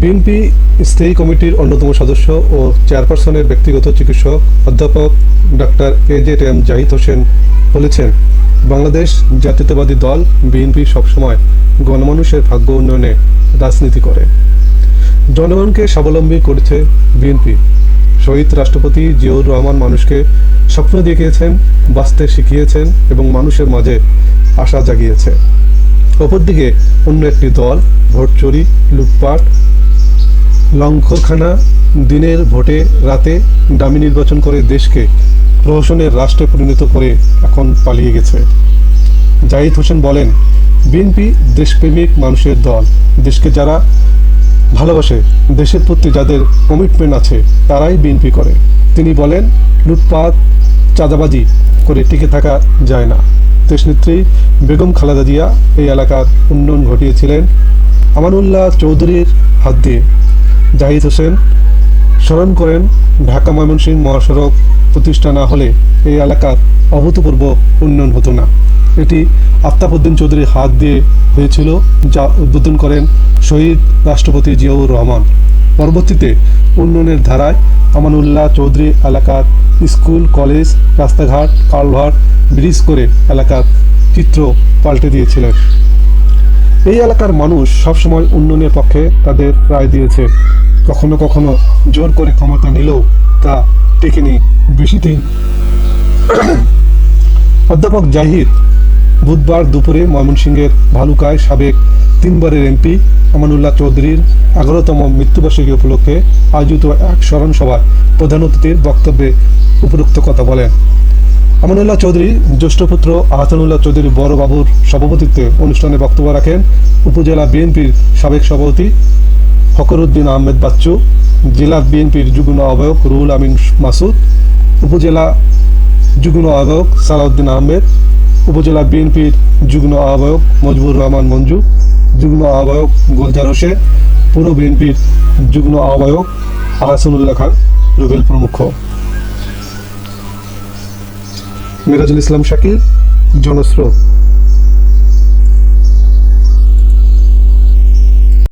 BNP স্থায়ী কমিটির অন্যতম সদস্য ও চেয়ারপারসনের ব্যক্তিগত চিকিৎসক অধ্যাপক doctor A Z M Zahid Hossain বলেছেন, বাংলাদেশ জাতীয়তাবাদী দল বিএনপি সবসময় গণমানুষের ভাগ্য উন্নয়নে রাজনীতি করে। জনগণকে স্বাবলম্বী করেছে বিএনপি। শহীদ রাষ্ট্রপতি জিয়াউর রহমান মানুষকে স্বপ্ন দেখিয়েছেন, বাঁচতে শিখিয়েছেন এবং মানুষের মাঝে আশা জাগিয়েছে। অপরদিকে অন্য একটি দল ভোট চুরি লুটপাট লঙ্ঘরখানা দিনের ভোটে রাতে দামি নির্বাচন করে দেশকে প্রহসনের রাষ্ট্রে পরিণত করে এখন পালিয়ে গেছে। জাহিদ হোসেন বলেন, বিএনপি দেশপ্রেমিক মানুষের দল। দেশকে যারা ভালোবাসে, দেশের প্রতি যাদের কমিটমেন্ট আছে, তারাই বিএনপি করে। তিনি বলেন, লুটপাট, চাঁদাবাজি করে টিকে থাকা যায় না। দেশনেত্রী বেগম খালেদা জিয়া এই এলাকার উন্নয়ন ঘটিয়েছিলেন। আমানুল্লাহ চৌধুরীর হাত দিয়ে। জাহিদ হোসেন। স্মরণ করেন, ঢাকা ময়মনসিংহ মহাসড়ক প্রতিষ্ঠা না হলে এই এলাকার অভূতপূর্ব উন্নয়ন হতো না। এটি আফতাবউদ্দিন চৌধুরীর হাত দিয়ে হয়েছিল, যা উদ্বোধন করেন শহীদ রাষ্ট্রপতি জিয়াউর রহমান। পরবর্তীতে উন্নয়নের ধারায় আমানুল্লাহ চৌধুরী এলাকার স্কুল, কলেজ, রাস্তাঘাট, কালভার্ট, ব্রিজ করে এলাকার চিত্র পাল্টে দিয়েছিলেন। এই এলাকার মানুষ সবসময় উন্নয়নের পক্ষে তাদের রায় দিয়েছে। কখনো কখনো জোর করে ক্ষমতা নিলেও তা টেকেনি দিন অধ্যাপক জাহিদ বুধবার দুপুরে ময়মনসিংহের ভালুকায় সাবেক তিনবারের এমপি আমানুল্লাহ চৌধুরীর এগারোতম মৃত্যুবার্ষিকী উপলক্ষে আয়োজিত এক স্মরণ সভায় প্রধান অতিথির বক্তব্যে উপরোক্ত কথা বলেন। আমানুল্লাহ চৌধুরী জ্যেষ্ঠ পুত্র চৌধুরী বড় বাবুর সভাপতিত্বে অনুষ্ঠানে বক্তব্য রাখেন। উপজেলা বিএনপির সাবেক সভাপতি ফকরুদ্দিন আহমেদ বাচ্চু, জেলা বিএনপির যুগ্ম আহ্বায়ক রুহুল আমিন মাসুদ, উপজেলা যুগ্ম আহ্বায়ক সালাউদ্দিন আহমেদ, উপজেলা বিএনপির যুগ্ম আহ্বায়ক মজবুর রহমান মঞ্জু, যুগ্ম আহ্বায়ক গোলজার হোসেন পুরো বিএনপির যুগ্ম আহ্বায়ক আহসানুল্লাহ খান, রুবেল প্রমুখ। মিরাজুল ইসলাম শাকির জনস্রোত।